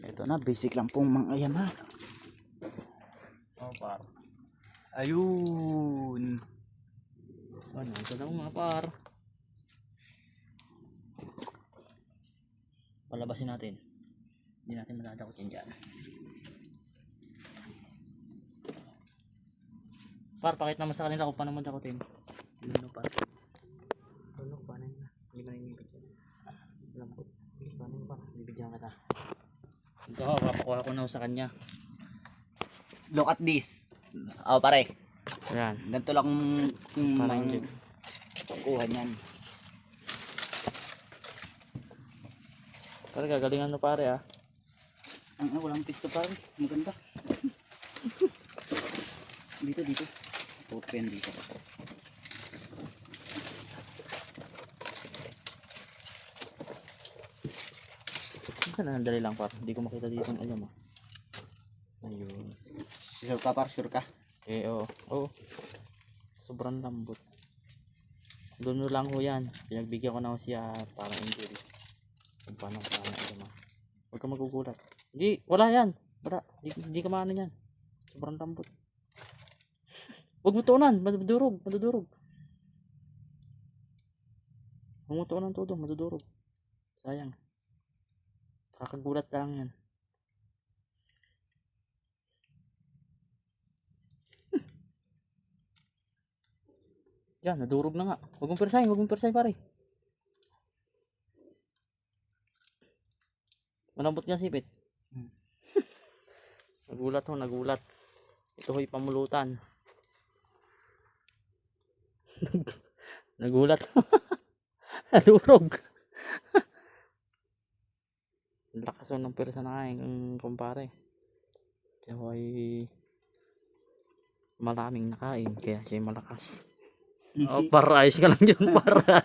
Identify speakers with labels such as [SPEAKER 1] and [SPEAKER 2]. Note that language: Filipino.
[SPEAKER 1] Ito na, basic lang pong mga yan ha.
[SPEAKER 2] Oh, par. Ayun.
[SPEAKER 3] Ano, ito na mga par. Palabasin natin. Hindi natin madadakot yan dyan. Par, pakita naman sa kanila kung paano mo dakotin. Ano par? Ano, paano yun? Hindi ba nangibigyan? Alam ko. Paano yun par? Bibigyan kita. Ito, papakuha ko na sa kanya.
[SPEAKER 1] Look at this. Oh, pare.
[SPEAKER 3] Ayan.
[SPEAKER 1] Ganito lang yung
[SPEAKER 3] Parang jeep.
[SPEAKER 1] kuha niyan.
[SPEAKER 3] Pare, gagalingan mo pare ah.
[SPEAKER 1] Ang ah, walang pisto pare. Maganda. dito, dito. Open dito.
[SPEAKER 3] Ito na, dali lang par. Hindi ko makita dito ang alam ah. Ayun.
[SPEAKER 1] Sure ka par, sure ka.
[SPEAKER 3] Eh, oo. Oo. Sobrang lambot. Doon lang ho yan. Pinagbigyan ko na ho siya para injury. Kung paano paano ano ma. Huwag ka magugulat. Hindi, wala yan. Wala. Hindi, hindi ka maano yan. Sobrang lambot. Huwag mo tuunan. Madudurog. Madudurog. Huwag mo tuunan todo. Madudurog. Sayang. Kakagulat lang yan. Yan, nadurog na nga. Huwag mong persahin, huwag mong persahin pare. Malambot niya sipit.
[SPEAKER 1] Hmm.
[SPEAKER 3] nagulat ho, nagulat. Ito ho'y pamulutan. nagulat. Nadurog. Lakas ng persa na nga yung kumpare. Siya ho ay maraming nakain kaya siya malakas. Oh, para ayos ka lang yun, para.